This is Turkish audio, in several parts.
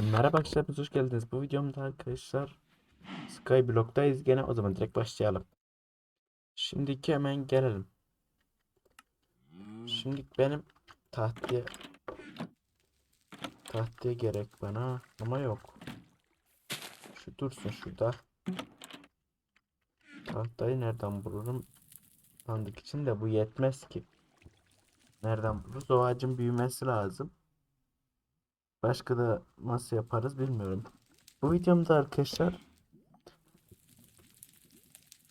Merhaba arkadaşlar, hoş geldiniz. Bu videomda arkadaşlar Skyblock'tayız gene. O zaman direkt başlayalım. Şimdiki hemen gelelim. Şimdi benim tahtaya tahtaya gerek bana ama yok. Şu dursun şurada. Tahtayı nereden bulurum? Sandık için de bu yetmez ki. Nereden buluruz? O ağacın büyümesi lazım. Başka da nasıl yaparız bilmiyorum. Bu videomda arkadaşlar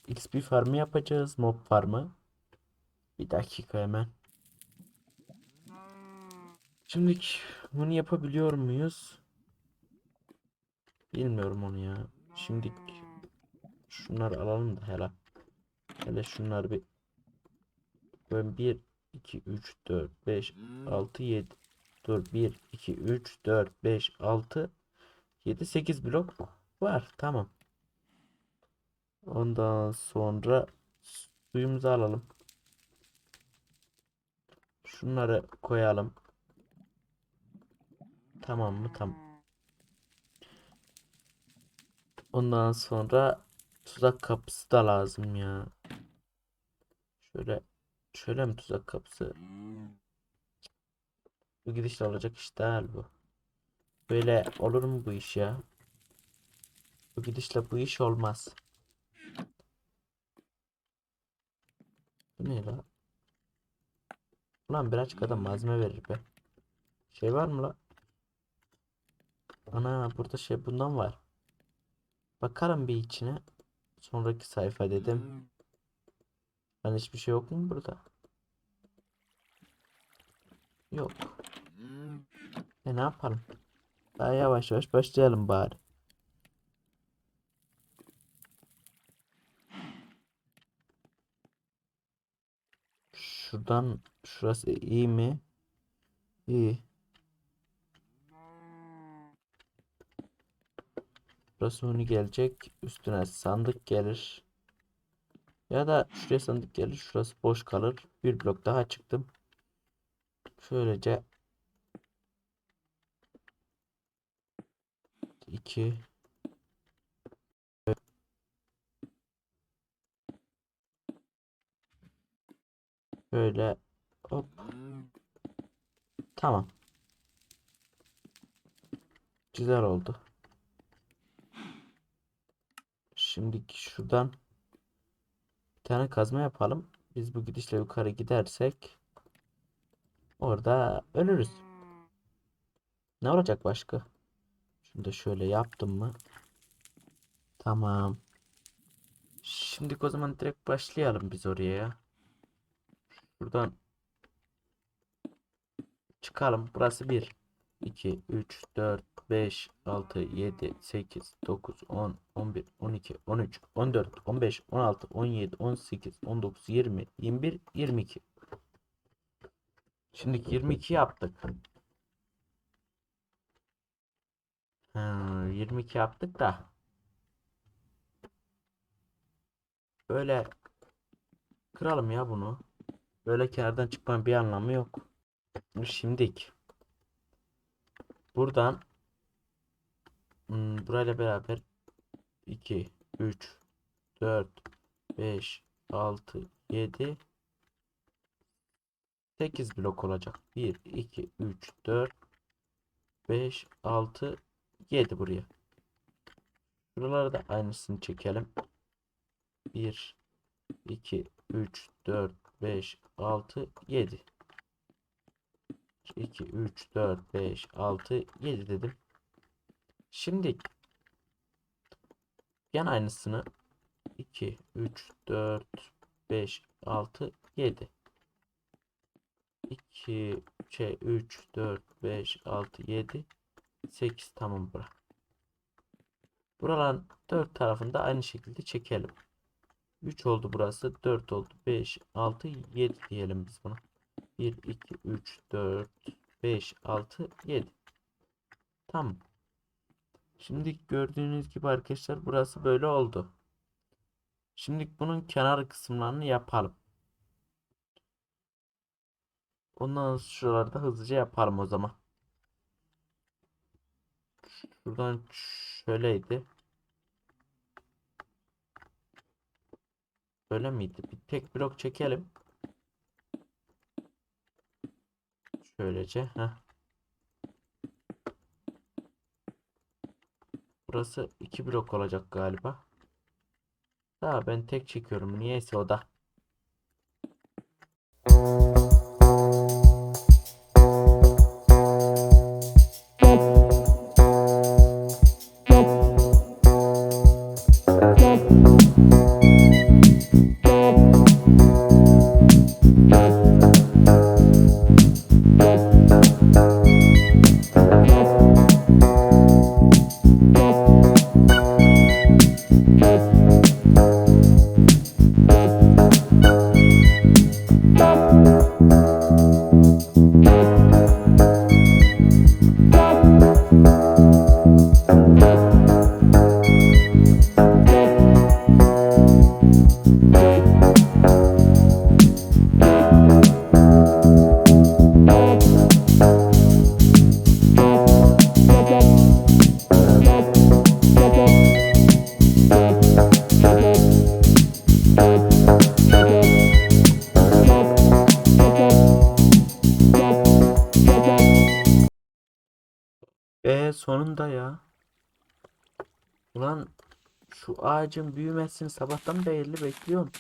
XP farmı yapacağız. Mob farmı. Bir dakika hemen. Şimdi bunu yapabiliyor muyuz? Bilmiyorum onu ya. Şimdi şunları alalım da hele. Hele şunları bir ben 1 2 3 4 5 6 7 Dur 1 2 3 4 5 6 7 8 blok var. Tamam. Ondan sonra suyumuzu alalım. Şunları koyalım. Tamam mı? Tamam. Ondan sonra tuzak kapısı da lazım ya. Şöyle şöyle mi tuzak kapısı? Bu gidişle olacak iş değil bu. Böyle olur mu bu iş ya? Bu gidişle bu iş olmaz. Bu ne la? Ulan birazcık adam malzeme verir be. Şey var mı la? Ana burada şey bundan var. Bakarım bir içine. Sonraki sayfa dedim. Hani hiçbir şey yok mu burada? Yok. E ne yapalım? Daha yavaş yavaş başlayalım bari. Şuradan şurası iyi mi? İyi. Burası onu gelecek. Üstüne sandık gelir. Ya da şuraya sandık gelir. Şurası boş kalır. Bir blok daha çıktım. Şöylece 2 Böyle hop. Tamam. Güzel oldu. Şimdi şuradan bir tane kazma yapalım. Biz bu gidişle yukarı gidersek orada ölürüz. Ne olacak başka? Şunu da şöyle yaptım mı? Tamam. Şimdi o zaman direkt başlayalım biz oraya ya. Buradan çıkalım. Burası 1 2 3 4 5 6 7 8 9 10 11 12 13 14 15 16 17 18 19 20 21 22 Şimdi 22 yaptık. 22 yaptık da böyle kıralım ya bunu. Böyle kenardan çıkmanın bir anlamı yok. Şimdik buradan hmm, burayla beraber 2 3 4 5 6 7 8 blok olacak. 1 2 3 4 5 6 7 buraya. Buralara da aynısını çekelim. 1 2 3 4 5 6 7 2 3 4 5 6 7 dedim. Şimdi yan aynısını 2 3 4 5 6 7 2 şey 3 4 5 6 7 8 tamam bura. Buraların 4 tarafında aynı şekilde çekelim. 3 oldu burası. 4 oldu. 5, 6, 7 diyelim biz buna. 1, 2, 3, 4, 5, 6, 7. Tamam. Şimdi gördüğünüz gibi arkadaşlar burası böyle oldu. Şimdi bunun kenar kısımlarını yapalım. Ondan şuralarda hızlıca yapalım o zaman. Şuradan şöyleydi. Böyle miydi? Bir tek blok çekelim. Şöylece. Heh. Burası iki blok olacak galiba. Daha ben tek çekiyorum. Niyeyse o da. Sonunda ya. Ulan şu ağacın büyümesini sabahtan beri bekliyorum.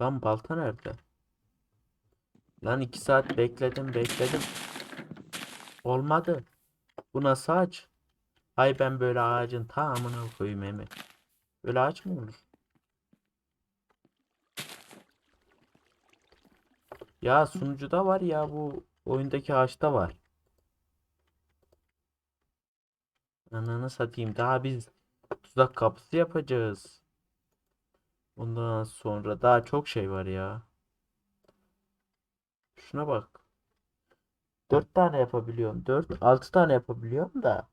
Lan balta nerede? Lan iki saat bekledim bekledim. Olmadı. Bu nasıl ağaç? Ay ben böyle ağacın tamamına koyayım hemen. Böyle ağaç mı olur? Ya sunucuda var ya bu oyundaki ağaçta var. Ananı satayım. Daha biz tuzak kapısı yapacağız. Ondan sonra daha çok şey var ya. Şuna bak. 4 tane yapabiliyorum. 4 6 tane yapabiliyorum da.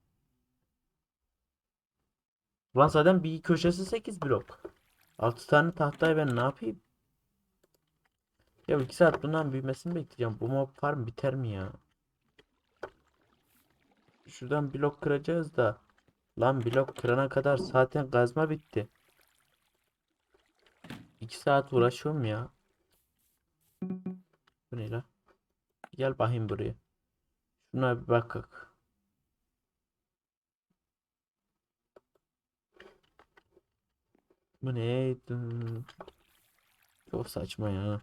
Ulan zaten bir köşesi 8 blok. 6 tane tahtayı ben ne yapayım? Ya 2 saat bundan büyümesini bekleyeceğim. Bu mob farm biter mi ya? Şuradan blok kıracağız da. Lan blok kırana kadar zaten kazma bitti. 2 saat uğraşıyorum ya. Bu ne lan? Gel bakayım buraya. Şuna bir bakak. Bu ne? Çok saçma ya.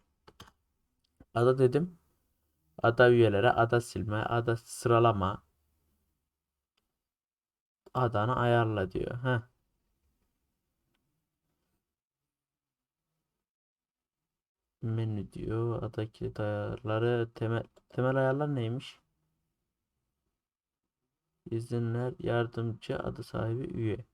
Ada dedim. Ada üyelere ada silme, ada sıralama. Adanı ayarla diyor. Heh. Menü diyor. Ada kilit ayarları. Temel, temel ayarlar neymiş? İzinler, yardımcı, adı sahibi, üye.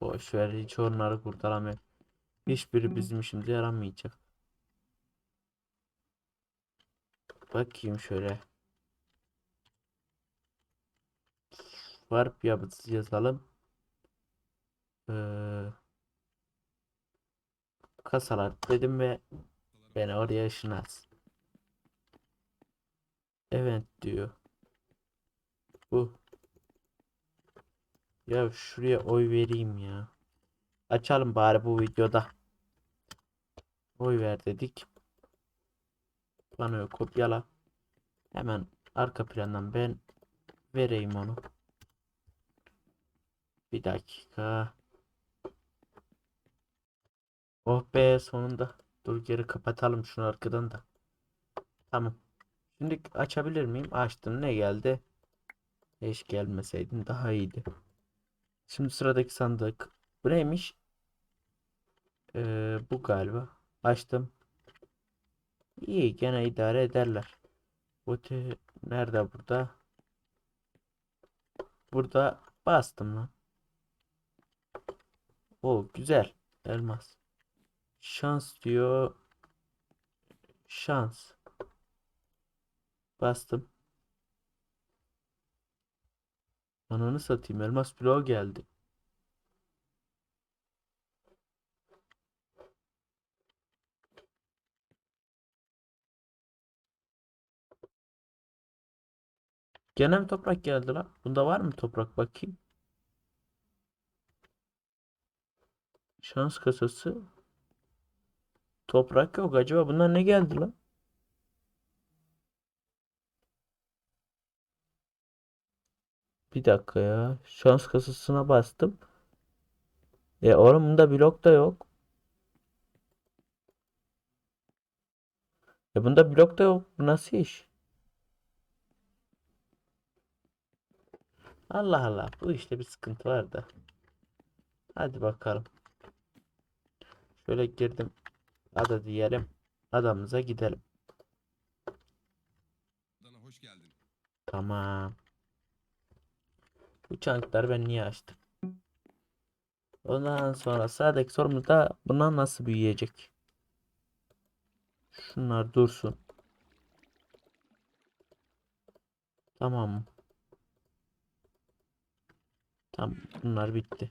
Boş ver hiç onları kurtaramıyor. Hiçbiri bizim işimize yaramayacak. Bakayım şöyle. Warp yapısı yazalım. Ee, kasalar dedim ve beni oraya ışınlat. Evet diyor. Bu. Ya şuraya oy vereyim ya. Açalım bari bu videoda. Oy ver dedik. Panoyu kopyala. Hemen arka plandan ben vereyim onu. Bir dakika. Oh be sonunda. Dur geri kapatalım şunu arkadan da. Tamam. Şimdi açabilir miyim? Açtım. Ne geldi? Hiç gelmeseydin daha iyiydi. Şimdi sıradaki sandık. Bu neymiş? Ee, bu galiba. Açtım. İyi gene idare ederler. Bu te- nerede burada? Burada bastım lan. O güzel. Elmas. Şans diyor. Şans. Bastım. Ananı satayım elmas bloğa geldi. Gene mi toprak geldi lan? Bunda var mı toprak bakayım? Şans kasası. Toprak yok. Acaba bunlar ne geldi lan? Bir dakika ya. Şans kasasına bastım. E oğlum bunda blok da yok. E bunda blok da yok. Bu nasıl iş? Allah Allah. Bu işte bir sıkıntı var da. Hadi bakalım. Şöyle girdim. Ada diyelim. Adamıza gidelim. Hoş geldin. Tamam. Bu çankları ben niye açtım? Ondan sonra sıradaki sorumuz da bunlar nasıl büyüyecek? Şunlar dursun. Tamam? Tamam. Bunlar bitti.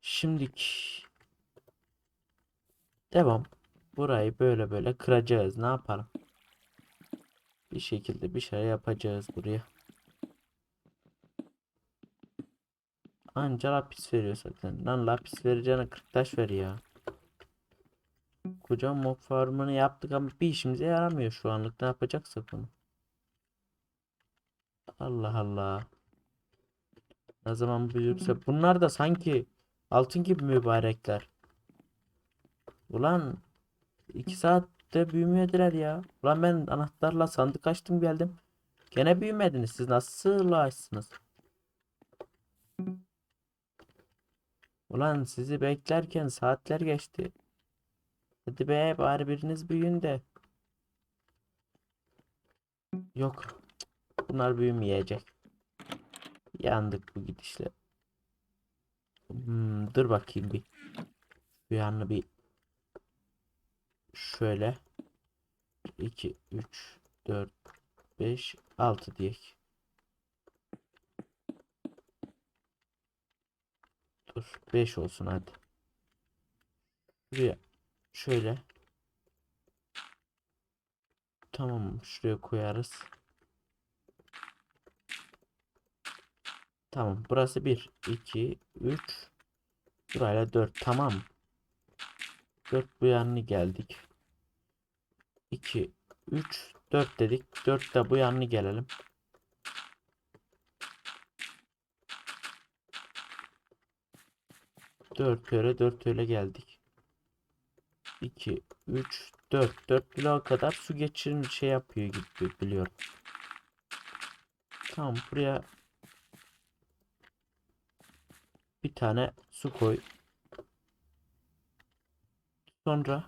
Şimdiki devam. Burayı böyle böyle kıracağız. Ne yapalım? Bir şekilde bir şey yapacağız buraya. Anca lapis veriyor zaten. Lan lapis vereceğine 40 taş ver ya. Kocaman mob farmını yaptık ama bir işimize yaramıyor şu anlık. Ne yapacaksak bunu. Allah Allah. Ne zaman büyürse. Bunlar da sanki altın gibi mübarekler. Ulan 2 saatte büyümediler ya. Ulan ben anahtarla sandık açtım geldim. Gene büyümediniz. Siz nasıl açsınız? Ulan sizi beklerken saatler geçti. Hadi be bari biriniz büyüyün de. Yok. Bunlar büyümeyecek. Yandık bu gidişle. Hmm, dur bakayım bir. Şu yanını bir şöyle 2 3 4 5 6 diyek. Dur 5 olsun hadi. Şuraya şöyle. Tamam şuraya koyarız. Tamam burası 1 2 3 Burayla 4 tamam. 4 bu yanına geldik. 2 3 4 dedik. 4 de bu yanına gelelim. Dört öyle dört öyle geldik. 2 3 4 4 bloğa kadar su geçirin şey yapıyor gibi biliyorum. Tamam buraya bir tane su koy. Sonra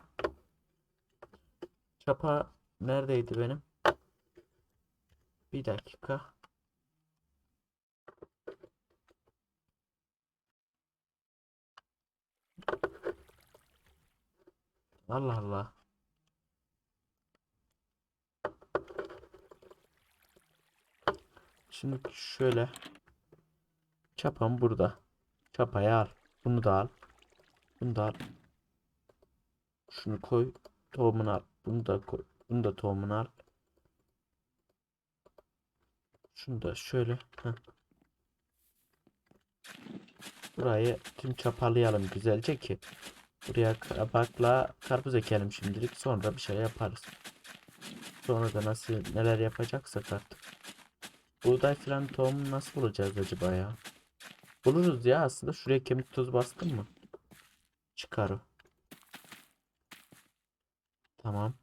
çapa neredeydi benim? Bir dakika. Allah Allah. Şimdi şöyle çapam burada. Çapayı al. Bunu da al. Bunu da al. Şunu koy. Tohumunu al. Bunu da koy. Bunu da tohumunu al. Şunu da şöyle. Heh. Burayı tüm çapalayalım güzelce ki. Buraya kabakla karpuz ekelim şimdilik. Sonra bir şey yaparız. Sonra da nasıl neler yapacaksak artık. Buğday falan tohumu nasıl bulacağız acaba ya? Buluruz ya aslında. Şuraya kemik tozu bastım mı? Çıkar o. Tamam.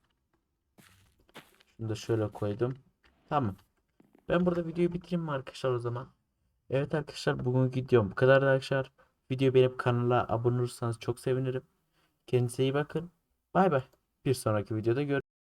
Şunu da şöyle koydum. Tamam. Ben burada videoyu bitireyim mi arkadaşlar o zaman? Evet arkadaşlar bugün videom bu kadar arkadaşlar. Videoyu beğenip kanala abone olursanız çok sevinirim. Kendinize iyi bakın. Bay bay. Bir sonraki videoda görüşürüz.